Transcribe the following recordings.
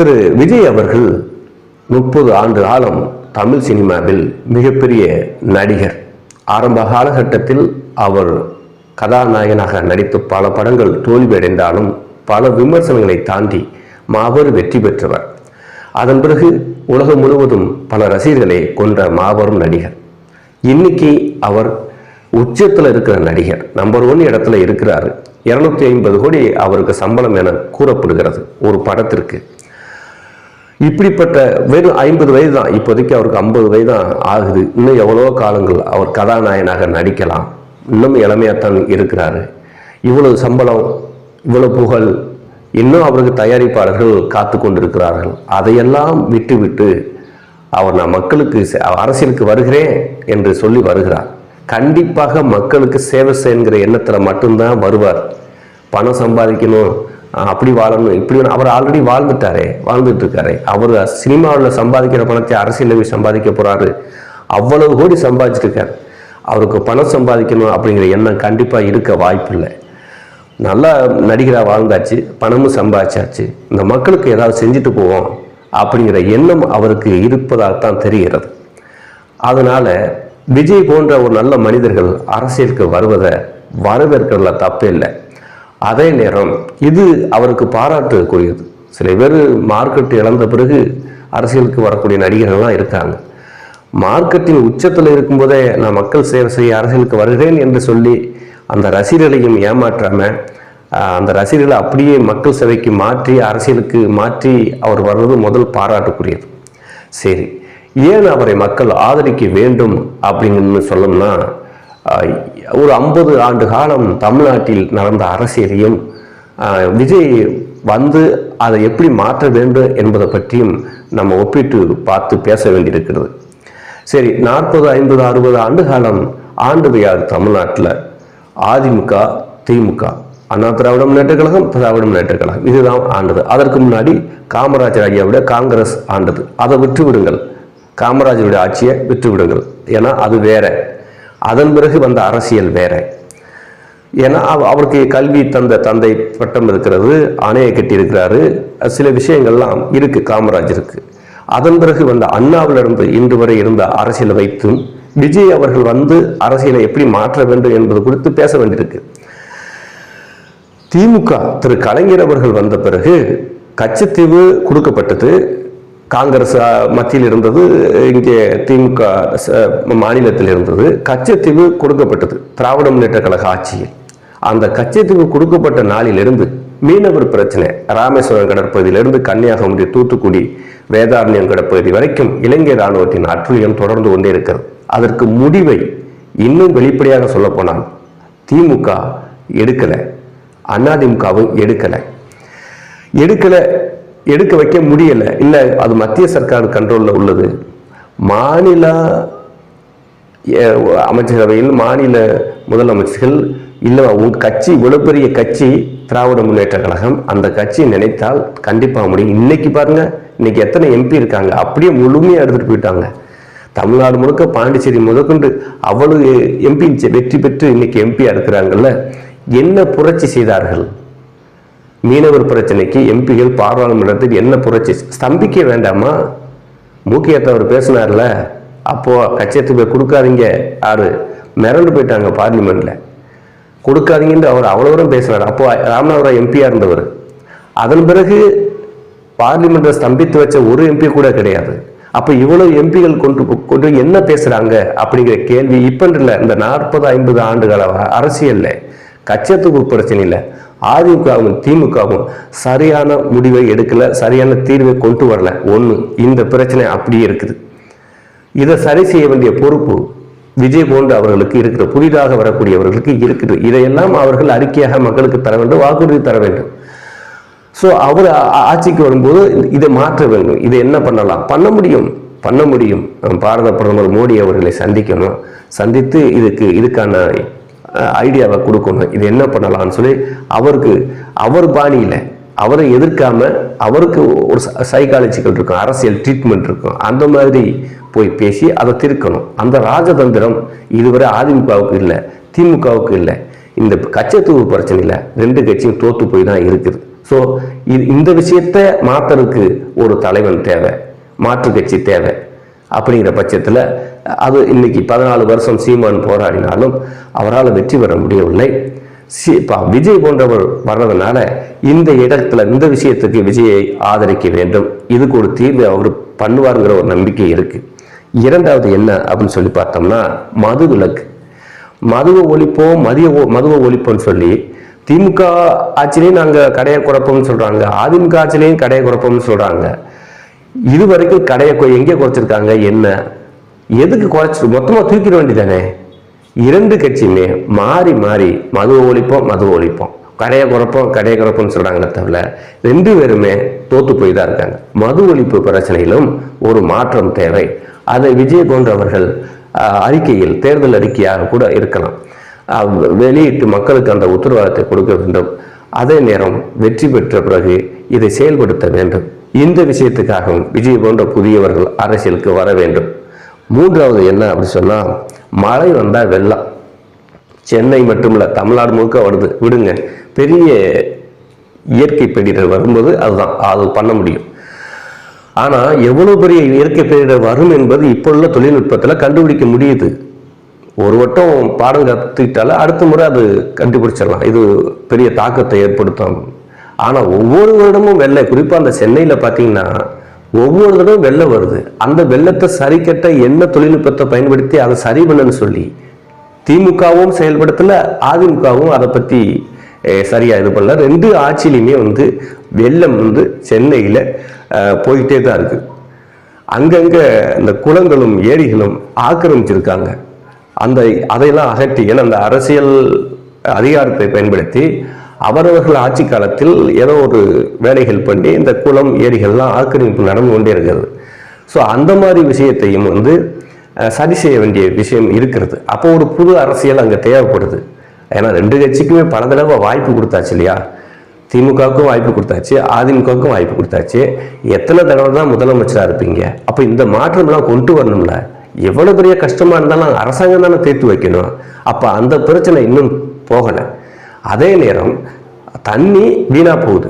திரு விஜய் அவர்கள் முப்பது ஆண்டு காலம் தமிழ் சினிமாவில் மிகப்பெரிய நடிகர். ஆரம்ப காலகட்டத்தில் அவர் கதாநாயகனாக நடித்து பல படங்கள் தோல்வியடைந்தாலும் பல விமர்சனங்களை தாண்டி மாபெரும் வெற்றி பெற்றவர். அதன் பிறகு உலகம் முழுவதும் பல ரசிகர்களை கொண்ட மாபெரும் நடிகர். இன்னைக்கு அவர் உச்சத்தில் இருக்கிற நடிகர். நம்பர் ஒன் இடத்துல இருக்கிறார். இருநூத்தி ஐம்பது கோடி அவருக்கு சம்பளம் என கூறப்படுகிறது ஒரு படத்திற்கு. இப்படிப்பட்ட வெறும் ஐம்பது வயது தான். இப்போதைக்கு அவருக்கு ஐம்பது வயது தான் ஆகுது. இன்னும் எவ்வளோ காலங்கள் அவர் கதாநாயகனாக நடிக்கலாம். இன்னும் இளமையாகத்தான் இருக்கிறாரு. இவ்வளவு சம்பளம் இவ்வளவு புகழ் இன்னும் அவருக்கு தயாரிப்பாளர்கள் காத்து கொண்டிருக்கிறார்கள். அதையெல்லாம் விட்டுவிட்டு அவர் நான் மக்களுக்கு அரசியலுக்கு வருகிறேன் என்று சொல்லி வருகிறார். கண்டிப்பாக மக்களுக்கு சேவை செய்கிற எண்ணத்தில் மட்டும்தான் வருவார். பணம் சம்பாதிக்கணும் அப்படி வாழணும். இப்படி அவர் ஆல்ரெடி வாழ்ந்துட்டாரே வாழ்ந்துட்டு இருக்காரு அவர் சினிமாவில் சம்பாதிக்கிற பணத்தை அரசியலில் போய் சம்பாதிக்க போறாரு. அவ்வளவு கோடி சம்பாதிச்சிட்டு அவருக்கு பணம் சம்பாதிக்கணும் அப்படிங்கிற எண்ணம் கண்டிப்பாக இருக்க வாய்ப்பில்லை. நல்லா நடிகராக வாழ்ந்தாச்சு பணமும் சம்பாதிச்சாச்சு. இந்த மக்களுக்கு ஏதாவது செஞ்சுட்டு போவோம் அப்படிங்கிற எண்ணம் அவருக்கு இருப்பதாகத்தான் தெரிகிறது. அதனால விஜய் போன்ற ஒரு நல்ல மனிதர்கள் அரசியலுக்கு வருவதை வரவேற்கிறதுல தப்பே இல்லை. அதே நேரம் இது அவருக்கு பாராட்டுக்குரியது. சில பேர் மார்க்கெட் இழந்த பிறகு அரசியலுக்கு வரக்கூடிய நடிகர்கள்லாம் இருக்காங்க. மார்க்கெட்டின் உச்சத்தில் இருக்கும்போதே நான் மக்கள் சேவை செய்ய அரசியலுக்கு வருகிறேன் என்று சொல்லி அந்த ரசிகர்களையும் ஏமாற்றாமல் அந்த ரசிகர்களை அப்படியே மக்கள் சேவைக்கு மாற்றி அரசியலுக்கு மாற்றி அவர் வர்றது முதல் பாராட்டுக்குரியது. சரி ஏன் அவரை மக்கள் ஆதரிக்க வேண்டும் அப்படின்னு சொல்லணும்னா ஒரு ஐம்பது ஆண்டு காலம் தமிழ்நாட்டில் நடந்த அரசியலையும் விஜய் வந்து அதை எப்படி மாற்ற வேண்டும் என்பதை பற்றியும் நம்ம ஒப்பிட்டு பார்த்து பேச வேண்டியிருக்கிறது. சரி நாற்பது ஐம்பது அறுபது ஆண்டு காலம் ஆண்டது யார் தமிழ்நாட்டில் அதிமுக திமுக அண்ணா திராவிட முன்னேற்ற கழகம் திராவிட முன்னேற்ற கழகம். இதுதான் ஆண்டது. அதற்கு முன்னாடி காமராஜர் ஐயாவுடைய காங்கிரஸ் ஆண்டது. அதை விட்டு விடுங்கள் காமராஜருடைய ஆட்சியை விட்டு விடுங்கள் ஏன்னா அது வேற. அதன் பிறகு வந்த அரசியல் வேற. ஏன்னா அவருக்கு கல்வி தந்த தந்தை பட்டம் இருக்கிறது அணையை கட்டியிருக்கிறாரு. சில விஷயங்கள்லாம் இருக்கு காமராஜருக்கு அதன் பிறகு வந்த அண்ணாவிலிருந்து இன்று வரை இருந்த அரசியலை வைத்தும் விஜய் அவர்கள் வந்து அரசியலை எப்படி மாற்ற வேண்டும் என்பது குறித்து பேச வேண்டியிருக்கு. திமுக திரு கலைஞர் அவர்கள் வந்த பிறகு கச்சத்தீவு கொடுக்கப்பட்டது. காங்கிரஸ் மத்தியில் இருந்தது இங்கே திமுக மாநிலத்தில் இருந்தது. கச்சத்தீவு கொடுக்கப்பட்டது திராவிட முன்னேற்ற கழக ஆட்சியில். அந்த கச்சத்தீவு கொடுக்கப்பட்ட நாளிலிருந்து மீனவர் பிரச்சனை ராமேஸ்வரம் கடற்பகுதியிலிருந்து கன்னியாகுமரி தூத்துக்குடி வேதாரண்யம் கடற்பகுதி வரைக்கும் இலங்கை ராணுவத்தின் அற்றுழியம் தொடர்ந்து கொண்டே இருக்கிறது. அதற்கு முடிவை இன்னும் வெளிப்படையாக சொல்லப்போனால் திமுக எடுக்கலை அதிமுகவும் எடுக்கலை. எடுக்கலை எடுக்க வைக்க முடியலை. இல்லை அது மத்திய சர்க்கார் கண்ட்ரோலில் உள்ளது. மாநில அமைச்சரவையில் மாநில முதலமைச்சர்கள் இல்லை உங்க கட்சி இவ்வளோ பெரிய கட்சி திராவிட முன்னேற்ற கழகம் அந்த கட்சி நினைத்தால் கண்டிப்பாக முடியும். இன்னைக்கு பாருங்க இன்னைக்கு எத்தனை எம்பி இருக்காங்க அப்படியே முழுமையாக எடுத்துகிட்டு போயிட்டாங்க. தமிழ்நாடு முழுக்க பாண்டிச்சேரி முதற்கொண்டு அவ்வளவு எம்பி வெற்றி பெற்று இன்னைக்கு எம்பியாக இருக்கிறாங்கல்ல. என்ன புரட்சி செய்தார்கள்? மீனவர் பிரச்சனைக்கு எம்பிகள் பாராளுமன்றத்தில் என்ன புரட்சி? ஸ்தம்பிக்க வேண்டாமா? மூக்கியத்தை அவர் பேசினார்ல. அப்போ கச்சத்துக்கு கொடுக்காதீங்க. ஆறு. மிரண்டு போயிட்டாங்க பார்லிமெண்ட்ல கொடுக்காதீங்கன்னு அவர் அவ்வளோ தூரம் பேசினார். அப்போ ராமநாதபுரம் எம்பியா இருந்தவர். அதன் பிறகு பார்லிமெண்ட்டை ஸ்தம்பித்து வச்ச ஒரு எம்பி கூட கிடையாது. அப்போ இவ்வளவு எம்பிகள் கொண்டு கொண்டு என்ன பேசுறாங்க? அப்படிங்கிற கேள்வி இப்பன்றில்ல இந்த நாற்பது ஐம்பது ஆண்டுகால அரசியல்ல. கச்சத்துக்கு பிரச்சனை இல்லை அதிமுகவும் திமுகவும் சரியான முடிவை எடுக்கல சரியான தீர்வை கொண்டு வரல. ஒன்று இந்த பிரச்சனை அப்படியே இருக்குது. இதை சரி செய்ய வேண்டிய பொறுப்பு விஜய் போன்ற அவர்களுக்கு இருக்கிற புதிதாக வரக்கூடியவர்களுக்கு இருக்குது. இதையெல்லாம் அவர்கள் அறிக்கையாக மக்களுக்கு தர வேண்டும் வாக்குறுதி தர வேண்டும். ஸோ அவர் ஆட்சிக்கு வரும்போது இதை மாற்ற வேண்டும். இதை என்ன பண்ணலாம்? பண்ண முடியும். பண்ண முடியும். பாரத பிரதமர் மோடி அவர்களை சந்திக்கணும். சந்தித்து இதுக்கு இதுக்கான ஐடியாவை கொடுக்கணும். இது என்ன பண்ணலாம்னு சொல்லி அவருக்கு அவர் பாணியில் அவரை எதிர்க்காம அவருக்கு ஒரு சைக்காலஜிக்கல் இருக்கும் அரசியல் ட்ரீட்மெண்ட் இருக்கும். அந்த மாதிரி போய் பேசி அதை திருக்கணும். அந்த ராஜதந்திரம் இதுவரை அதிமுகவுக்கு இல்லை திமுகவுக்கு இல்லை. இந்த கச்சத்தூவு பிரச்சனையில் ரெண்டு கட்சியும் தோற்று போய் தான் இருக்குது. ஸோ இது இந்த விஷயத்தை மாத்தறதுக்கு ஒரு தலைவன் தேவை மாற்று கட்சி தேவை. அப்படிங்கிற பட்சத்தில் அது இன்னைக்கு பதினாலு வருஷம் சீமான் போராடினாலும் அவரால் வெற்றி பெற முடியவில்லை. சி இப்போ விஜய் போன்றவர் வர்றதுனால இந்த இடத்துல இந்த விஷயத்துக்கு விஜயை ஆதரிக்க வேண்டும். இதுக்கு ஒரு தீர்வு அவர் பண்ணுவாருங்கிற ஒரு நம்பிக்கை இருக்கு. இரண்டாவது என்ன அப்படின்னு சொல்லி பார்த்தோம்னா மது விலக்கு. மதுவை ஒழிப்போம் மதிய ஒ- மதுவை ஒழிப்போம்னு சொல்லி திமுக ஆட்சிலையும் நாங்கள் கடையை குறைப்போம்னு சொல்கிறாங்க அதிமுக ஆட்சிலையும் கடையை குறைப்போம்னு சொல்கிறாங்க இது வரைக்கும் கடையை எங்கே குறைச்சிருக்காங்க? என்ன? எதுக்கு குறைச்சு மொத்தமாக தூக்கிட வேண்டியதானே? இரண்டு கட்சியுமே மாறி மாறி மது ஒழிப்போம் மது ஒழிப்போம். கடையை குறைப்போம் கடையை குறைப்போம்னு சொல்கிறாங்களே தவிர ரெண்டு பேருமே தோத்து போய் தான் இருக்காங்க. மது ஒழிப்பு பிரச்சனையிலும் ஒரு மாற்றம் தேவை. அதை விஜய் போன்றவர்கள் ஆஹ், அறிக்கையில் தேர்தல் அறிக்கையாக கூட இருக்கலாம். வெளியிட்டு மக்களுக்கு அந்த உத்தரவாதத்தை கொடுக்க வேண்டும். அதே நேரம் வெற்றி பெற்ற பிறகு இதை செயல்படுத்த வேண்டும். இந்த விஷயத்துக்காகவும் விஜய் போன்ற புதியவர்கள் அரசியலுக்கு வர வேண்டும். மூன்றாவது என்ன அப்படி சொன்னால் மழை வந்தால் வெள்ளம். சென்னை மட்டுமில்ல தமிழ்நாடு முழுக்க வருது. விடுங்க பெரிய இயற்கை பேரிடர் வரும்போது அதுதான் அது பண்ண முடியும். ஆனா எவ்வளவு பெரிய இயற்கை பேரிடர் வரும் என்பது இப்போ உள்ள தொழில்நுட்பத்துல கண்டுபிடிக்க முடியுது. ஒரு வட்டம் பாடம் கற்றுக்கிட்டால அடுத்த முறை அது கண்டுபிடிச்சிடலாம். இது பெரிய தாக்கத்தை ஏற்படுத்தும். ஆனால் ஒவ்வொரு வருடமும் வெள்ளை. குறிப்பாக அந்த சென்னையில் பார்த்தீங்கன்னா ஒவ்வொரு தடவை வெள்ளம் வருது. அந்த வெள்ளத்தை சரி கட்ட என்ன தொழில்நுட்பத்தை பயன்படுத்தி அதை சரி பண்ணுன்னு சொல்லி திமுகவும் செயல்படுத்தல அதிமுகவும் அதை பற்றி சரியாக சரியா இது பண்ணல. ரெண்டு ஆட்சியிலையுமே வந்து வெள்ளம் வந்து சென்னையில் போயிட்டே தான் இருக்கு. அங்கங்கே இந்த குளங்களும் ஏரிகளும் ஆக்கிரமிச்சிருக்காங்க. அந்த அதையெல்லாம் அகற்றி ஏன்னா அந்த அரசியல் அதிகாரத்தை பயன்படுத்தி அவரவர்கள் ஆட்சி காலத்தில் ஏதோ ஒரு வேலைகள் பண்ணி இந்த குளம் ஏரிகள்லாம் ஆக்கிரமிப்பு நடந்து கொண்டே இருக்கிறது. ஸோ அந்த மாதிரி விஷயத்தையும் வந்து சரி செய்ய வேண்டிய விஷயம் இருக்கிறது. அப்போ ஒரு புது அரசியல் அங்கே தேவைப்படுது. ஏன்னா ரெண்டு கட்சிக்குமே பல தடவை வாய்ப்பு கொடுத்தாச்சு இல்லையா? திமுகவுக்கும் வாய்ப்பு கொடுத்தாச்சு அதிமுகவுக்கும் வாய்ப்பு கொடுத்தாச்சு. எத்தனை தடவை தான் முதலமைச்சராக இருப்பீங்க? அப்போ இந்த மாற்றம்லாம் கொண்டு வரணும்ல. எவ்வளோ பெரிய கஷ்டமாக இருந்தாலும் அரசாங்கம் தானே தீர்த்து வைக்கணும். அப்போ அந்த பிரச்சனை இன்னும் போகலை. அதே நேரம் தண்ணி வீணாக போகுது.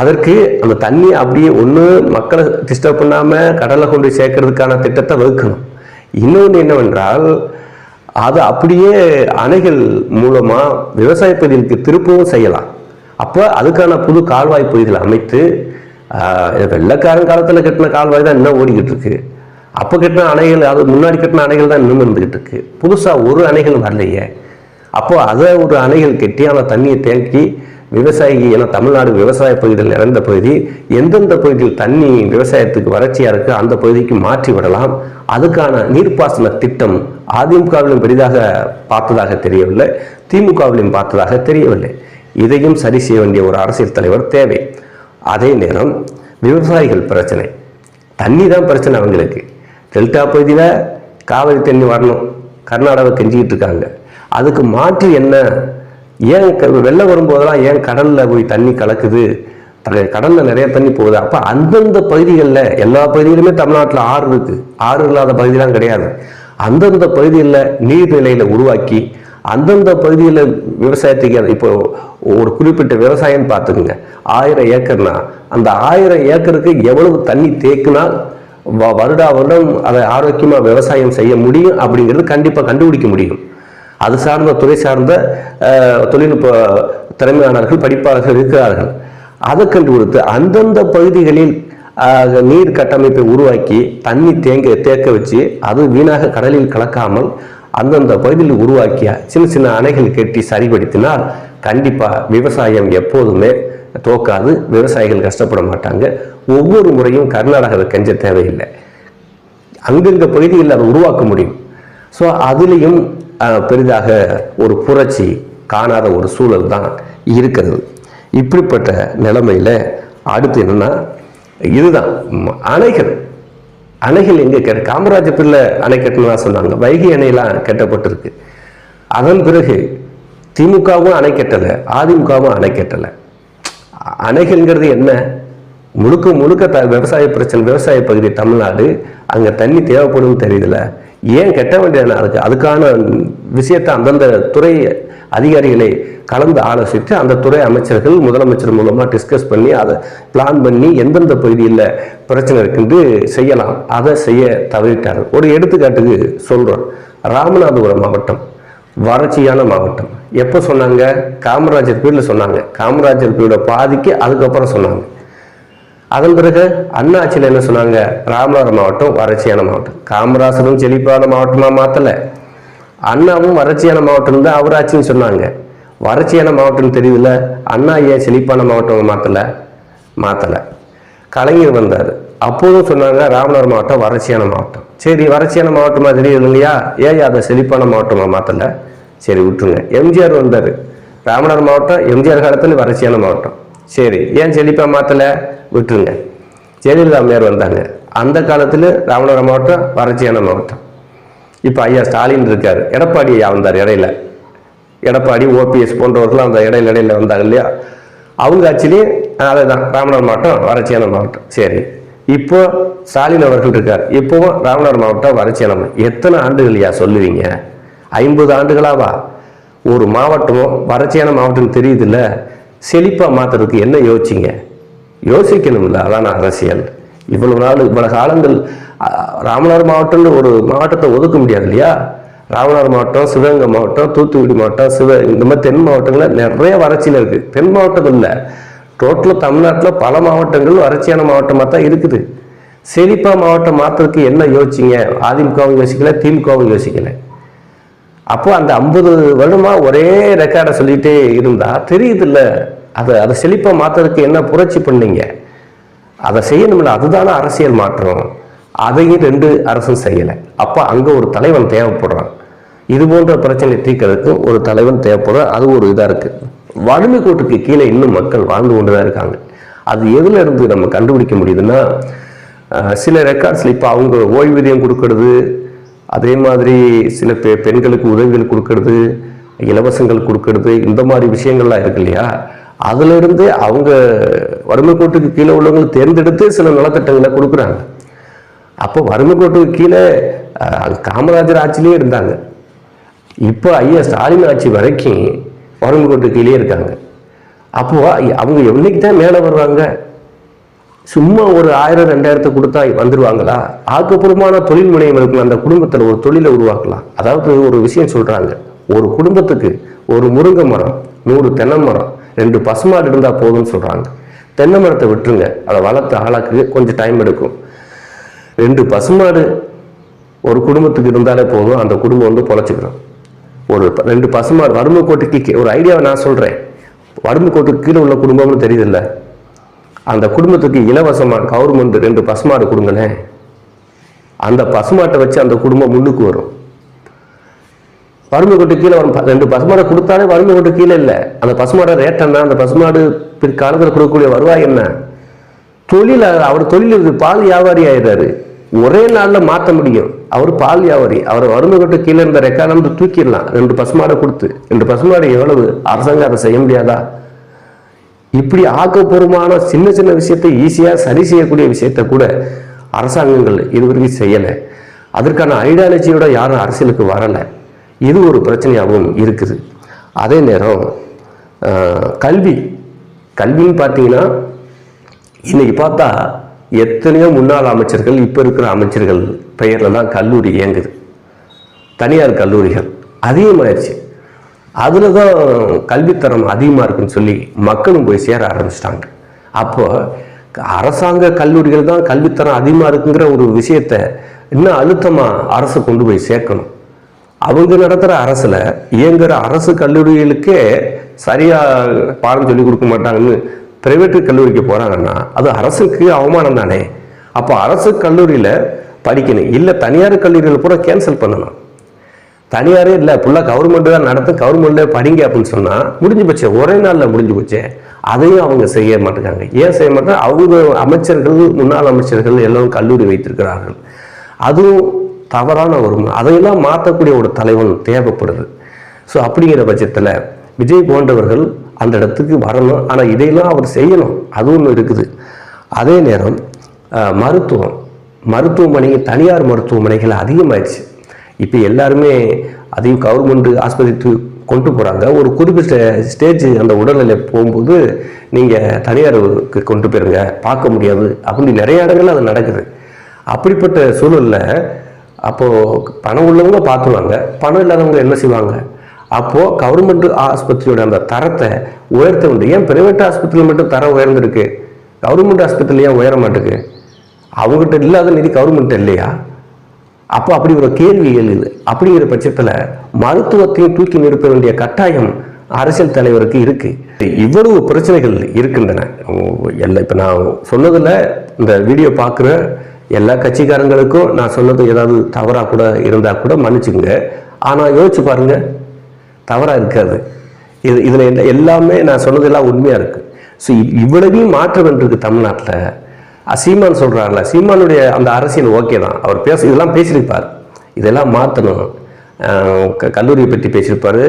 அதற்கு அந்த தண்ணி அப்படியே ஒன்று மக்களை டிஸ்டர்ப் பண்ணாமல் கடலை கொண்டு சேர்க்கறதுக்கான திட்டத்தை வகுக்கணும். இன்னொன்று என்னவென்றால் அது அப்படியே அணைகள் மூலமாக விவசாய பகுதிகளுக்கு திருப்பவும் செய்யலாம். அப்போ அதுக்கான புது கால்வாய் பகுதிகளை அமைத்து வெள்ளக்காரன் காலத்தில் கட்டின கால்வாய் தான் இன்னும் ஓடிக்கிட்டு இருக்கு. அப்போ கட்டின அணைகள் அது முன்னாடி கட்டின அணைகள் தான் இன்னும் இருந்துகிட்டு இருக்கு. புதுசாக ஒரு அணைகள் வரலையே. அப்போ அதை ஒரு அணைகள் கெட்டியான அந்த தண்ணியை தேக்கி விவசாயி ஏன்னா தமிழ்நாடு விவசாய பகுதியில் நிறைந்த பகுதி எந்தெந்த பகுதியில் தண்ணி விவசாயத்துக்கு வறட்சியாக இருக்கு அந்த பகுதிக்கு மாற்றி விடலாம். அதுக்கான நீர்ப்பாசன திட்டம் அதிமுகவிலும் பெரிதாக பார்த்ததாக தெரியவில்லை திமுகவிலும் பார்த்ததாக தெரியவில்லை. இதையும் சரி செய்ய வேண்டிய ஒரு அரசியல் தலைவர் தேவை. அதே நேரம் விவசாயிகள் பிரச்சனை. தண்ணி தான் பிரச்சனை அவங்களுக்கு. டெல்டா பகுதியில் காவிரி தண்ணி வரணும். கர்நாடகா கெஞ்சிக்கிட்டு இருக்காங்க. அதுக்கு மாற்று என்ன? ஏன் வெள்ளம் வரும்போதெல்லாம் ஏன் கடலில் போய் தண்ணி கலக்குது? கடலில் நிறைய தண்ணி போகுது. அப்போ அந்தந்த பகுதிகளில் எல்லா பகுதியிலுமே தமிழ்நாட்டில் ஆறு இருக்கு. ஆறு இல்லாத பகுதியெல்லாம் கிடையாது. அந்தந்த பகுதிகளில் நீர்நிலையில உருவாக்கி அந்தந்த பகுதியில் விவசாயத்துக்கு இப்போ ஒரு குறிப்பிட்ட விவசாயம்னு பார்த்துக்குங்க. ஆயிரம் ஏக்கர்னா அந்த ஆயிரம் ஏக்கருக்கு எவ்வளவு தண்ணி தேக்குனா வ- வருடா வருடம் அதை ஆரோக்கியமாக விவசாயம் செய்ய முடியும் அப்படிங்கிறது கண்டிப்பாக கண்டுபிடிக்க முடியும். அது சார்ந்த துறை சார்ந்த தொழில்நுட்ப திறமையாளர்கள் படிப்பாளர்கள் இருக்கிறார்கள். அதை கண்டுபிடித்து அந்தந்த பகுதிகளில் நீர் கட்டமைப்பை உருவாக்கி தண்ணி தேங்க தேக்க வச்சு அது வீணாக கடலில் கலக்காமல் அந்தந்த பகுதியில் உருவாக்கிய சின்ன சின்ன அணைகள் கட்டி சரிபடுத்தினால் கண்டிப்பாக விவசாயம் எப்போதுமே தோக்காது விவசாயிகள் கஷ்டப்பட மாட்டாங்க. ஒவ்வொரு முறையும் கர்நாடகாவை கெஞ்ச தேவையில்லை. அங்கங்க பகுதிகளில் அதை உருவாக்க முடியும். ஸோ அதுலேயும் பெரிதாக ஒரு புரட்சி காணாத ஒரு சூழல் தான் இருக்கிறது. இப்படிப்பட்ட நிலைமையில் அடுத்து என்னென்னா இதுதான். அணைகள். அணைகள் எங்கே கெட்ட காமராஜ பிள்ளை அணை கட்டணும் சொன்னாங்க. வைகை அணையெல்லாம் கட்டப்பட்டிருக்கு. அதன் பிறகு திமுகவும் அணை கட்டலை அதிமுகவும் அணை கட்டலை. அணைகள்ங்கிறது என்ன? முழுக்க முழுக்க த விவசாய பிரச்சனை விவசாய பகுதி தமிழ்நாடு அங்கே தண்ணி தேவைப்படும் தெரியல ஏன் கெட்ட வேண்டிய அதுக்கு அதுக்கான விஷயத்தை அந்தந்த துறை அதிகாரிகளை கலந்து ஆலோசித்து அந்த துறை அமைச்சர்கள் முதலமைச்சர் மூலமாக டிஸ்கஸ் பண்ணி அதை பிளான் பண்ணி எந்தெந்த பகுதியில் பிரச்சனை இருக்குன்னு செய்யலாம். அதை செய்ய தவறிட்டார். ஒரு எடுத்துக்காட்டுக்கு சொல்கிறோம் ராமநாதபுரம் மாவட்டம் வறட்சியான மாவட்டம். எப்போ சொன்னாங்க? காமராஜர் பீரியடில் சொன்னாங்க. காமராஜர் பீரியட பாதிக்கு அதுக்கப்புறம் சொன்னாங்க. அதன் பிறகு அண்ணா ஆட்சியில் என்ன சொன்னாங்க? ராமநாதர் மாவட்டம் வறட்சியான மாவட்டம். காமராசரும் செழிப்பான மாவட்டமாக மாற்றலை அண்ணாவும் வறட்சியான மாவட்டம் தான் அவர் ஆட்சின்னு சொன்னாங்க. வறட்சியான மாவட்டம் தெரியுதுல அண்ணா ஏன் செழிப்பான மாவட்டம் மாற்றலை மாற்றலை கலைஞர் வந்தார். அப்போதும் சொன்னாங்க ராமநாதர் மாவட்டம் வறட்சியான மாவட்டம். சரி வறட்சியான மாவட்டமாக தெரியுது இல்லையா? ஏன் அதை செழிப்பான மாவட்டமாக மாற்றலை சரி விட்டுருங்க. எம்ஜிஆர் வந்தார். ராமநாதர் மாவட்டம் எம்ஜிஆர் காலத்தில் வறட்சியான மாவட்டம். சரி ஏன் செழிப்பாக மாற்றலை விட்டுருங்க. ஜெயலலிதா அம்மையார் வந்தாங்க. அந்த காலத்தில் ராமநாதபுரம் மாவட்டம் வறட்சியான மாவட்டம். இப்போ ஐயா ஸ்டாலின் இருக்கார். எடப்பாடி ஐயா வந்தார் இடையில. எடப்பாடி ஓபிஎஸ் போன்றவர்கள்லாம் அந்த இடையில இடையில வந்தாங்க இல்லையா? அவங்க ஆட்சிலையும் அதை தான் ராமநாதபுரம் மாவட்டம் வறட்சியான மாவட்டம். சரி. இப்போ ஸ்டாலின் அவர்கள் இருக்கார். இப்போவும் ராமநாதபுரம் மாவட்டம் வறட்சியான எத்தனை ஆண்டுகள் ஐயா சொல்லுவீங்க? ஐம்பது ஆண்டுகளாவா? ஒரு மாவட்டமும் வறட்சியான மாவட்டம் தெரியுதுல்ல. செழிப்பாக மாற்றுறதுக்கு என்ன யோசிச்சிங்க? யோசிக்கணும்ல. அதான் அரசியல். இவ்வளவு நாள் இவ்வளவு காலங்கள் ராமநாதர் மாவட்டம்னு ஒரு மாவட்டத்தை ஒதுக்க முடியாது இல்லையா? ராமநாதர் மாவட்டம் சிவகங்கை மாவட்டம் தூத்துக்குடி மாவட்டம் சிவ இந்த மாதிரி தென் மாவட்டங்களில் நிறைய வறட்சியில் இருக்குது தென் மாவட்டம் இல்லை. டோட்டலாக தமிழ்நாட்டில் பல மாவட்டங்கள் வறட்சியான மாவட்டமாக தான் இருக்குது. செழிப்பா மாவட்டம் மாற்றுறதுக்கு என்ன யோசிச்சிங்க? அதிமுகவும் யோசிக்கல திமுகவும் யோசிக்கல. அப்போ அந்த ஐம்பது வருடமா ஒரே ரெக்கார்டை சொல்லிட்டே இருந்தா தெரியுதுல்ல. அதை அதை செழிப்பாக மாற்றுறதுக்கு என்ன புரட்சி பண்ணீங்க? அதை செய்யணும்ல அதுதானே அரசியல் மாற்றம். அதையும் ரெண்டு அரசும் செய்யலை. அப்போ அங்கே ஒரு தலைவன் தேவைப்படுறான். இது போன்ற பிரச்சனை தீர்க்கறதுக்கு ஒரு தலைவன் தேவைப்படுறான் அது ஒரு இதாக இருக்குது வறுமை கோட்டுக்கு கீழே இன்னும் மக்கள் வாழ்ந்து கொண்டு தான் இருக்காங்க. அது எதுல இருந்து நம்ம கண்டுபிடிக்க முடியுதுன்னா சில ரெக்கார்ட்ஸில் இப்போ அவங்க ஓய்வூதியம் கொடுக்கறது அதே மாதிரி சில பெ பெண்களுக்கு உதவிகள் கொடுக்கறது இலவசங்கள் கொடுக்கறது இந்த மாதிரி விஷயங்கள்லாம் இருக்கு இல்லையா? அதிலிருந்து அவங்க வறுமை கோட்டுக்கு கீழே உள்ளவங்களை தேர்ந்தெடுத்து சில நலத்திட்டங்களை கொடுக்குறாங்க. அப்போ வறுமை கோட்டுக்கு கீழே காமராஜர் ஆட்சியிலே இருந்தாங்க. இப்போ ஐயா ஸ்டாலின் ஆட்சி வரைக்கும் வறுமை கோட்டுக்கு கீழே இருக்காங்க. அப்போ அவங்க என்னைக்கு தான் மேலே வருவாங்க? சும்மா ஒரு ஆயிரம் ரெண்டாயிரத்தை கொடுத்தா வந்துடுவாங்களா ஆக்கப்பூர்வமான தொழில் முனையம் இருக்கும் அந்த குடும்பத்தில் ஒரு தொழிலை உருவாக்கலாம். அதாவது ஒரு விஷயம் சொல்கிறாங்க ஒரு குடும்பத்துக்கு ஒரு முருங்கை மரம் நூறு தென்னை மரம் ரெண்டு பசுமாடு இருந்தால் போதும்னு சொல்றாங்க. தென்னை மரத்தை விட்டுருங்க. அதை வளர்த்து ஆளாக்கு கொஞ்சம் டைம் எடுக்கும். ரெண்டு பசுமாடு ஒரு குடும்பத்துக்கு இருந்தாலே போதும். அந்த குடும்பம் வந்து பொழைச்சிக்கிறோம் ஒரு ரெண்டு பசுமாடு வறுமை கோட்டுக்கு ஒரு ஐடியாவை நான் சொல்றேன். வறுமை கோட்டுக்கு கீழே உள்ள குடும்பம்னு தெரியுதுல்ல? அந்த குடும்பத்துக்கு இலவசமா கவர்மெண்ட் ரெண்டு பசுமாடு கொடுங்களேன். அந்த பசுமாட்டை வச்சு அந்த குடும்பம் முன்னுக்கு வரும். வறுமை கொட்டு கீழே வரும். ரெண்டு பசுமாடை கொடுத்தாலே வறுமை கொட்டு கீழே இல்லை. அந்த பசுமாடை ரேட் என்ன? அந்த பசுமாடு பிற்காலத்தில் கொடுக்கக்கூடிய வருவாய் என்ன? தொழில் அவர் தொழில் இருக்கு பால் வியாபாரி ஆயிடுறாரு. ஒரே நாளில் மாற்ற முடியும். அவர் பால் வியாபாரி. அவர் வறுமை கொட்டு கீழே இருந்த ரெக்கார்டை வந்து தூக்கிடலாம். ரெண்டு பசுமாடை கொடுத்து. ரெண்டு பசுமாடு எவ்வளவு? அரசாங்கம் அதை செய்ய முடியாதா? இப்படி ஆக்கப்பூர்வமான சின்ன சின்ன விஷயத்தை ஈஸியாக சரி செய்யக்கூடிய விஷயத்தை கூட அரசாங்கங்கள் இதுவரைக்கும் செய்யலை. அதற்கான ஐடியாலஜியோட யாரும் அரசியலுக்கு வரலை. இது ஒரு பிரச்சனையாகவும் இருக்குது. அதே நேரம் கல்வி. கல்வின்னு பார்த்தீங்கன்னா இன்னைக்கு பார்த்தா எத்தனையோ முன்னாள் அமைச்சர்கள் இப்போ இருக்கிற அமைச்சர்கள் பெயரில் தான் கல்லூரி இயங்குது. தனியார் கல்லூரிகள் அதிகமாயிருச்சு. அதில் தான் கல்வித்தரம் அதிகமாக இருக்குன்னு சொல்லி மக்களும் போய் சேர ஆரம்பிச்சிட்டாங்க. அப்போது அரசாங்க கல்லூரிகள் தான் கல்வித்தரம் அதிகமாக இருக்குங்கிற ஒரு விஷயத்தை இன்னும் அழுத்தமாக அரசு கொண்டு போய் சேர்க்கணும். அவங்க நடத்துகிற அரசில் இயங்குற அரசு கல்லூரிகளுக்கே சரியாக பாடம் சொல்லி கொடுக்க மாட்டாங்கன்னு பிரைவேட்டு கல்லூரிக்கு போகிறாங்கன்னா அது அரசுக்கு அவமானம் தானே. அப்போ அரசு கல்லூரியில் படிக்கணும். இல்லை தனியார் கல்லூரிகள் கூட கேன்சல் பண்ணணும். தனியாரே இல்லை ஃபுல்லாக கவர்மெண்ட் தான் நடத்தும் கவர்மெண்ட்லேயே படிங்க அப்படின்னு சொன்னால் முடிஞ்சு போச்சு. ஒரே நாளில் முடிஞ்சு போச்சு. அதையும் அவங்க செய்ய மாட்டேங்காங்க ஏன் செய்ய மாட்டாங்க அவங்க அமைச்சர்கள் முன்னாள் அமைச்சர்கள் எல்லாம் கல்லூரி வைத்திருக்கிறார்கள். அதுவும் தவறான ஒரு அதையெல்லாம் மாற்றக்கூடிய ஒரு தலைவன் தேவைப்படுது. ஸோ அப்படிங்கிற பட்சத்தில் விஜய் போன்றவர்கள் அந்த இடத்துக்கு வரணும். ஆனால் இதையெல்லாம் அவர் செய்யணும். அது ஒன்று இருக்குது. அதே நேரம் மருத்துவம். மருத்துவமனைகள் தனியார் மருத்துவமனைகள் அதிகமாகிடுச்சு இப்போ எல்லாருமே அதையும் கவர்மெண்ட் ஆஸ்பத்திரி கொண்டு போகிறாங்க ஒரு குறிப்பிட்ட ஸ்டேஜ் அந்த உடல்நிலை போகும்போது நீங்கள் தனியாருக்கு கொண்டு போயிருங்க. பார்க்க முடியாது. அப்படி நிறைய இடங்கள்ல அது நடக்குது. அப்படிப்பட்ட சூழலில் அப்போது பணம் உள்ளவங்க பார்த்துருவாங்க. பணம் இல்லாதவங்க என்ன செய்வாங்க? அப்போது கவர்மெண்ட் ஆஸ்பத்திரியோட அந்த தரத்தை உயர்த்த வேண்டும். ஏன் பிரைவேட் ஆஸ்பத்திரியில் மட்டும் தரம் உயர்ந்திருக்கு? கவர்மெண்ட் ஆஸ்பத்திரியில் ஏன் உயர மாட்டேங்குது அவங்ககிட்ட இல்லாத நிதி கவர்மெண்ட் இல்லையா? அப்போ அப்படி ஒரு கேள்வி எழுது. அப்படிங்கிற பட்சத்தில் மருத்துவத்தையும் தூக்கி நிறுத்த வேண்டிய கட்டாயம் அரசியல் தலைவருக்கு இருக்குது இவ்வளவு பிரச்சனைகள் இருக்கின்றன. எல்லாம் இப்போ நான் சொன்னதில் இந்த வீடியோ பார்க்குற எல்லா கட்சிக்காரங்களுக்கும் நான் சொன்னது ஏதாவது தவறாக கூட இருந்தால் கூட மன்னிச்சுங்க ஆனால் யோசிச்சு பாருங்க தவறாக இருக்காது. இது இதில் என்ன எல்லாமே நான் சொன்னதெல்லாம் உண்மையாக இருக்குது ஸோ இவ்வளவையும் மாற்ற வேண்டியிருக்கு தமிழ்நாட்டில் சீமான் சொல்கிறாங்கள சீமானுடைய அந்த அரசியல் ஓகே தான். அவர் பேச இதெல்லாம் பேசியிருப்பார். இதெல்லாம் மாற்றணும். க கல்லூரியை பற்றி பேசியிருப்பார்.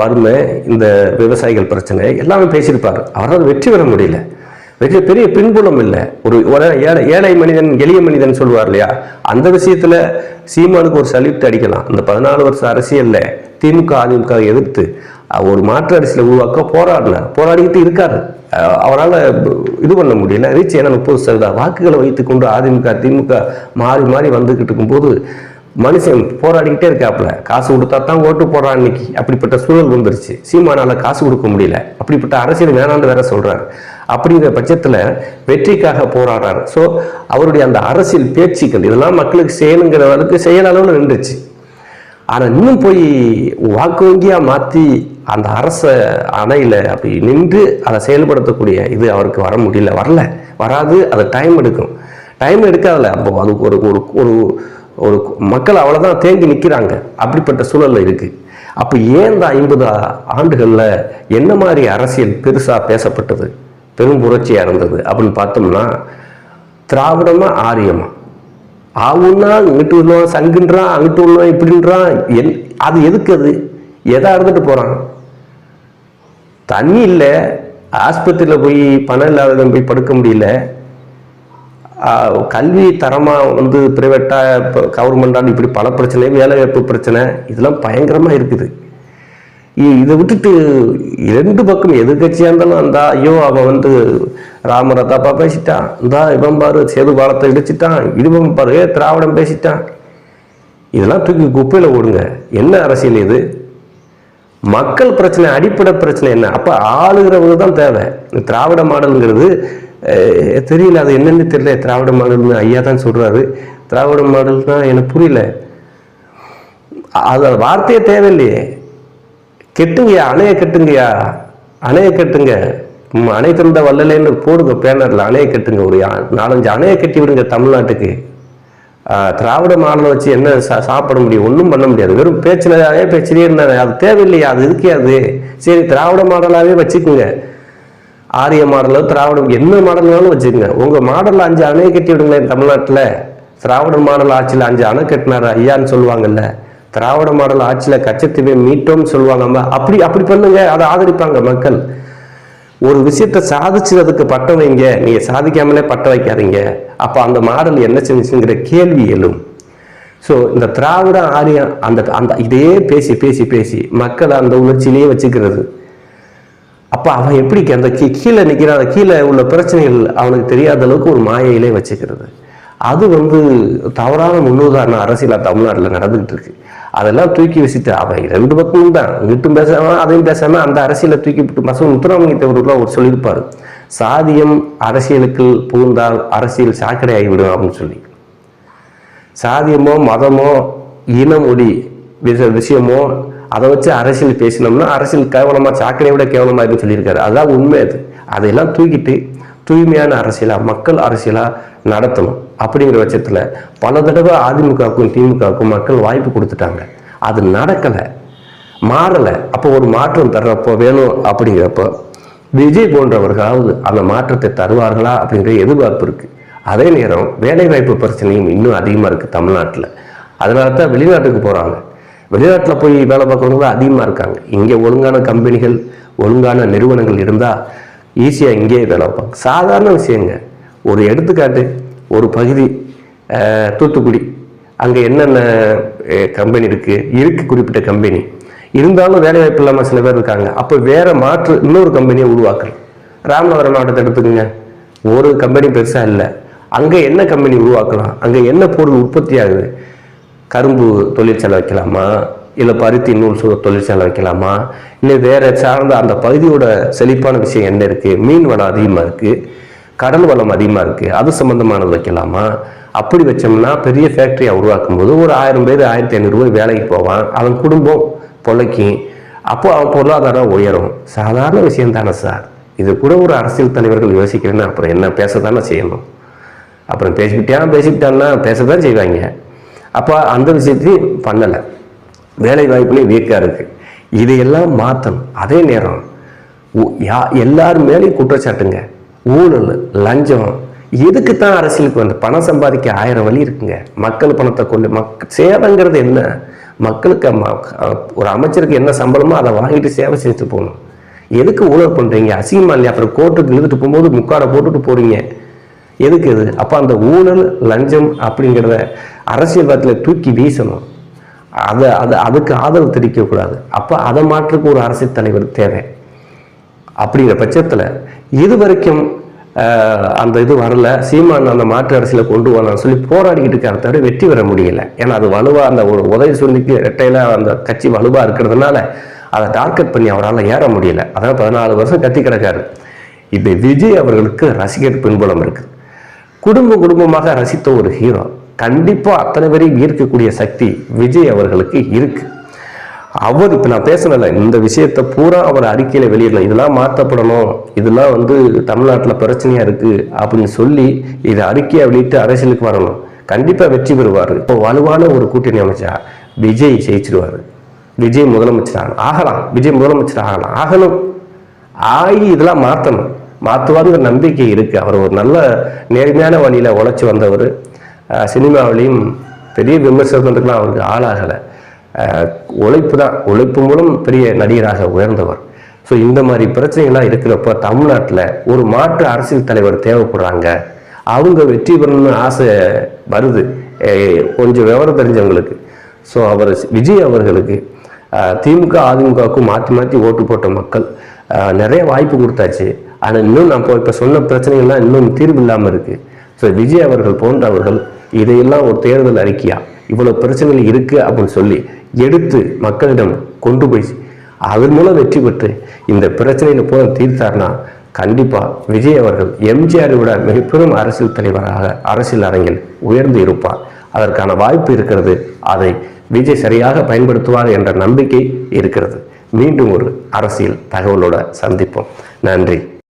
வறுமை இந்த விவசாயிகள் பிரச்சனை எல்லாமே பேசியிருப்பார். அவரால் வெற்றி பெற முடியல. வெற்றி பெரிய பின்புலம் இல்லை. ஒரு ஏழை ஏழை மனிதன் எளிய மனிதன் சொல்லுவார் இல்லையா? அந்த விஷயத்தில் சீமானுக்கு ஒரு சல்யூட் அடிக்கலாம். இந்த பதினாலு வருஷம் அரசியலில் திமுக அதிமுக எதிர்த்து ஒரு மாற்று அரசியலை உருவாக்க போராடினார் போராடிக்கிட்டு இருக்காரு. அவரால் இது பண்ண முடியல. ரீச் ஏன்னா முப்பது சதவீத வாக்குகளை வைத்துக்கொண்டு அதிமுக திமுக மாறி மாறி வந்துக்கிட்டு இருக்கும்போது மனுஷன் போராடிக்கிட்டே இருக்காப்புல. காசு கொடுத்தா தான் ஓட்டு போடுறான் இன்னைக்கு. அப்படிப்பட்ட சூழல் வந்துருச்சு. சீமானால காசு கொடுக்க முடியல. அப்படிப்பட்ட அரசியல் வேணான்னு வேற சொல்றாரு. அப்படிங்கிற பட்சத்தில் வெற்றிக்காக போராடுறாரு. ஸோ அவருடைய அந்த அரசியல் பேச்சுக்கள் இதெல்லாம் மக்களுக்கு செய்யணுங்கிற அளவுக்கு செய்யற அளவில் நின்றுச்சு. ஆனால் இன்னும் போய் வாக்கு வங்கியாக மாற்றி அந்த அரச அணையில் அப்படி நின்று அதை செயல்படுத்தக்கூடிய இது அவருக்கு வர முடியல. வரல. வராது. அது டைம் எடுக்கும். டைம் எடுக்காதுல. அப்போ அது ஒரு ஒரு ஒரு மக்கள் அவ்வளோதான் தேங்கி நிற்கிறாங்க அப்படிப்பட்ட சூழலில் இருக்குது அப்போ ஏன் இந்த ஐம்பது ஆண்டுகளில் என்ன மாதிரி அரசியல் பெருசாக பேசப்பட்டது? பெரும் புரட்சியாக இருந்தது அப்படின்னு பார்த்தோம்னா திராவிடமா ஆரியமா? ஆவுன்னா இங்கிட்டு உள்ளவன் சங்குன்றான் அங்கிட்டு உள்ளவன் இப்படின்றான். என் அது எதுக்கு அது? எதா இருந்துட்டு போகிறான் தண்ணி இல்லை. ஆஸ்பத்திரியில் போய் பணம் இல்லாதவன் போய் படுக்க முடியல. கல்வி தரமாக வந்து ப்ரைவேட்டாக இப்போ கவர்மெண்டான்னு இப்படி பல பிரச்சனை வேலைவாய்ப்பு பிரச்சனை இதெல்லாம் பயங்கரமாக இருக்குது. இதை விட்டுட்டு ரெண்டு பக்கம் எதிர்கட்சியாக இருந்தாலும் அந்த ஐயோ அவன் வந்து ராமரை தப்பா பேசிட்டான். இந்தா இவன் பாரு சேது பாலத்தை இடிச்சிட்டான் இவன் பாரு ஏ திராவிடம் பேசிட்டான். இதெல்லாம் தூக்கி குப்பையில் ஓடுங்க என்ன அரசியல் இது? மக்கள் பிரச்சனை அடிப்படை பிரச்சனை என்ன? அப்போ ஆளுகிறவங்க தான் தேவை. திராவிட மாடலுங்கிறது தெரியல அது என்னென்னு தெரியல. திராவிட மாடல்னு ஐயா தான் சொல்கிறாரு திராவிட மாடல்னா எனக்கு புரியல. அது அந்த வார்த்தையே தேவையில்லையே. கெட்டுங்கய்யா அணைய கட்டுங்கய்யா. அணைய கட்டுங்க. அணை திறந்த வல்லலேன்னு போடுங்க பேனரில். அணைய கெட்டுங்க ஒரு நாலஞ்சு அணைய கட்டி விடுங்க தமிழ்நாட்டுக்கு. திராவிட மாடலை வச்சு என்ன சா- சாப்பிட முடியும்? ஒன்றும் பண்ண முடியாது. வெறும் பேச்சிலே பேச்சிலே இருந்தாங்க அது தேவையில்லையா? அது இருக்கே அது? சரி திராவிட மாடலாகவே வச்சுக்கோங்க. ஆரிய மாடலோ திராவிடம் என்ன மாடல்னாலும் வச்சுக்கோங்க. உங்கள் மாடலில் அஞ்சு அணை கட்டி விடுங்களேன் தமிழ்நாட்டில். திராவிட மாடல் ஆட்சியில் அஞ்சு அணை கட்டினார் ஐயான்னு சொல்லுவாங்கல்ல. திராவிட மாடல் ஆட்சியில் கச்சத்தீவை மீட்டோம்னு சொல்லுவாங்க. அப்படி அப்படி பண்ணுங்க. அதை ஆதரிப்பாங்க மக்கள். ஒரு விஷயத்தை சாதிச்சதுக்கு பட்டம் வைங்க. நீங்கள் சாதிக்காமலே பட்டம் வைக்காதீங்க. அப்போ அந்த மாடல் என்ன செஞ்சுங்கிற கேள்வி எழும். ஸோ இந்த திராவிட ஆரியம் அந்த அந்த இதே பேசி பேசி பேசி மக்களை அந்த உணர்ச்சியிலேயே வச்சுக்கிறது. அப்போ அவன் எப்படி அந்த கீ- கீழே நிற்கிறான் அந்த கீழே உள்ள பிரச்சனைகள் அவனுக்கு தெரியாத அளவுக்கு ஒரு மாயையிலே வச்சுக்கிறது. அது வந்து தவறான முன்னுதாரண அரசியலாக தமிழ்நாட்டில் நடந்துகிட்டு இருக்கு. அதெல்லாம் தூக்கி வச்சுட்டு அவன் ரெண்டு பக்கமும் தான். இங்கிட்டும் பேசாமல் அதையும் பேசாமல் அந்த அரசியலை தூக்கி விட்டு பசங்க முத்துராமலிங்கத்தவர்கள் ஒரு சொல்லியிருப்பார். சாதியம் அரசியலுக்கு புகுந்தால் அரசியல் சாக்கடை ஆகிவிடும் அப்படின்னு சொல்லி. சாதியமோ மதமோ இனமொழி விஷயமோ அதை வச்சு அரசியல் பேசினோம்னா அரசியல் கேவலமாக சாக்கடையை விட கேவலமாக இருக்குன்னு சொல்லியிருக்காரு. அதான் உண்மை அது. அதையெல்லாம் தூக்கிட்டு தூய்மையான அரசியலாக மக்கள் அரசியலாக நடத்தணும் அப்படிங்கிற பட்சத்தில் பல தடவை அதிமுகவுக்கும் திமுகவுக்கும் மக்கள் வாய்ப்பு கொடுத்துட்டாங்க. அது நடக்கலை. மாறலை. அப்போ ஒரு மாற்றம் தர்றப்போ வேணும் அப்படிங்கிறப்போ விஜய் போன்றவர்களாவது அந்த மாற்றத்தை தருவார்களா அப்படிங்கிற எதிர்பார்ப்பு இருக்குது அதே நேரம் வேலைவாய்ப்பு பிரச்சனையும் இன்னும் அதிகமாக இருக்குது தமிழ்நாட்டில். அதனால தான் வெளிநாட்டுக்கு போகிறாங்க வெளிநாட்டில் போய் வேலை பார்க்குறவங்க தான் அதிகமாக இருக்காங்க. இங்கே ஒழுங்கான கம்பெனிகள் ஒழுங்கான நிறுவனங்கள் இருந்தால் ஈஸியாக இங்கேயே வேலை பார்ப்பாங்க. சாதாரண விஷயங்க. ஒரு எடுத்துக்காட்டு ஒரு பகுதி தூத்துக்குடி. அங்கே என்னென்ன கம்பெனி இருக்குது இருக்குது குறிப்பிட்ட கம்பெனி. இருந்தாலும் வேலைவாய்ப்பு இல்லாமல் சில பேர் இருக்காங்க. அப்போ வேறு மாற்று இன்னொரு கம்பெனியை உருவாக்கலாம் ராமநாதபுரம் மாவட்டத்தை எடுத்துக்கோங்க. ஒரு கம்பெனி பெருசாக இல்லை. அங்கே என்ன கம்பெனி உருவாக்கலாம்? அங்கே என்ன பொருள் உற்பத்தி ஆகுது? கரும்பு தொழிற்சாலை வைக்கலாமா? இல்லை பருத்தி நூல் சு தொழிற்சாலை வைக்கலாமா? இல்லை வேற சார்ந்த அந்த பகுதியோட செழிப்பான விஷயம் என்ன இருக்குது மீன் வளம் அதிகமாக இருக்குது கடல் வளம் அதிகமாக இருக்குது அது சம்மந்தமானது வைக்கலாமா? அப்படி வச்சோம்னா பெரிய ஃபேக்ட்ரியை உருவாக்கும் போது ஒரு ஆயிரம் பேர் ஆயிரத்தி ஐநூறுரூவா வேலைக்கு போவான். அவன் குடும்பம் பொழைக்கும் அப்போ அவன் பொருளாதாரம் உயரும். சாதாரண விஷயம் தானே சார். இது கூட ஒரு அரசியல் தலைவர்கள் யோசிக்கிறேன்னா அப்புறம் என்ன? பேச தானே செய்யணும். அப்புறம் பேசிக்கிட்டான் பேசிக்கிட்டான்னா பேச தான் செய்வாங்க. அப்போ அந்த விஷயத்தையும் பண்ணலை. வேலை வாய்ப்புலேயும் வீக்காக இருக்குது இதையெல்லாம் மாற்றணும் அதே நேரம் யா எல்லார் மேலேயும் குற்றச்சாட்டுங்க. ஊழல் லஞ்சம் எதுக்கு தான் அரசியலுக்கு வந்து? பணம் சம்பாதிக்க ஆயிரம் வழி இருக்குங்க. மக்கள் பணத்தை கொண்டு மக் சேவைங்கிறது என்ன? மக்களுக்கு ம- ஒரு அமைச்சருக்கு என்ன சம்பளமோ அதை வாங்கிட்டு சேவை செஞ்சுட்டு போகணும். எதுக்கு ஊழல் பண்ணுறீங்க அசிங்கமா இல்லையா? அப்புறம் கோர்ட்டுக்கு இழுத்துட்டு போகும்போது முக்காடை போட்டுட்டு போகிறீங்க எதுக்கு இது? அப்போ அந்த ஊழல் லஞ்சம் அப்படிங்கிறத அரசியல்வாதத்தில் தூக்கி வீசணும். அதை அது அதுக்கு ஆதரவு தெரிவிக்கக்கூடாது அப்போ அதை மாற்றுக்கு ஒரு அரசியல் தலைவர் தேவை. அப்படிங்கிற பட்சத்தில் இது வரைக்கும் அந்த இது வரல. சீமான் அந்த மாற்று அரசியலை கொண்டு வரலாம்னு சொல்லி போராடிக்கிட்டு இருக்காரு தவிர வெற்றி பெற முடியல. ஏன்னா அது வலுவாக அந்த ஒரு உதவி சொல்லிக்கு ரெட்டையில அந்த கட்சி வலுவாக இருக்கிறதுனால அதை டார்கெட் பண்ணி அவரால் ஏற முடியல. அதான் பதினாலு வருஷம் கத்தி கிடக்காரு. இப்போ விஜய் அவர்களுக்கு ரசிகர் பின்புலம் இருக்குது குடும்ப குடும்பமாக ரசித்த ஒரு ஹீரோ கண்டிப்பா அத்தனை பேரையும் ஈர்க்கக்கூடிய சக்தி விஜய் அவர்களுக்கு இருக்கு. அவர் இப்போ நான் பேசணும்ல இந்த விஷயத்த பூரா அவர் அறிக்கையில வெளியிடலாம் இதெல்லாம் மாற்றப்படணும் இதெல்லாம் வந்து தமிழ்நாட்டில் பிரச்சனையா இருக்கு அப்படின்னு சொல்லி இதை அறிக்கையை வெளியிட்டு அரசியலுக்கு வரணும். கண்டிப்பா வெற்றி பெறுவார். இப்போ வலுவான ஒரு கூட்டணி அமைச்சா விஜய் ஜெயிச்சிருவார். விஜய் முதலமைச்சர் ஆகலாம். விஜய் முதலமைச்சர் ஆகலாம். ஆகணும். ஆகி இதெல்லாம் மாற்றணும். மாற்றுவாருங்கிற நம்பிக்கை இருக்குது அவர் ஒரு நல்ல நேர்மையான வழியில் உழைச்சி வந்தவர். சினிமாவிலையும் பெரிய விமர்சனத்துக்கெல்லாம் அவருக்கு ஆளாகலை. உழைப்பு தான். உழைப்பு மூலம் பெரிய நடிகராக உயர்ந்தவர். ஸோ இந்த மாதிரி பிரச்சனைகள்லாம் இருக்கிறப்ப தமிழ்நாட்டில் ஒரு மாற்று அரசியல் தலைவர் தேவைப்படுறாங்க. அவங்க வெற்றி பெறணும்னு ஆசை வருது. கொஞ்சம் விவரம் தெரிஞ்சவங்களுக்கு. ஸோ அவர் விஜய் அவர்களுக்கு திமுக அதிமுகவுக்கும் மாற்றி மாற்றி ஓட்டு போட்ட மக்கள் நிறைய வாய்ப்பு கொடுத்தாச்சு. ஆனால் இன்னும் நான் இப்போ சொன்ன பிரச்சனைகள்லாம் இன்னும் தீர்வு இல்லாமல் இருக்குது ஸோ விஜய் அவர்கள் போன்றவர்கள் இதையெல்லாம் ஒரு தேர்தல் அறிக்கையா? இவ்வளோ பிரச்சனைகள் இருக்குது அப்படின்னு சொல்லி எடுத்து மக்களிடம் கொண்டு போய் அதன் மூலம் வெற்றி பெற்று இந்த பிரச்சனையில் போல தீர்த்தார்னா கண்டிப்பாக விஜய் அவர்கள் எம்ஜிஆரை விட மிகப்பெரும் அரசியல் தலைவராக அரசியல் அரங்கில் உயர்ந்து இருப்பார். அதற்கான வாய்ப்பு இருக்கிறது. அதை விஜய் சரியாக பயன்படுத்துவார் என்ற நம்பிக்கை இருக்கிறது. மீண்டும் ஒரு அரசியல் தகவலோட சந்திப்போம். நன்றி.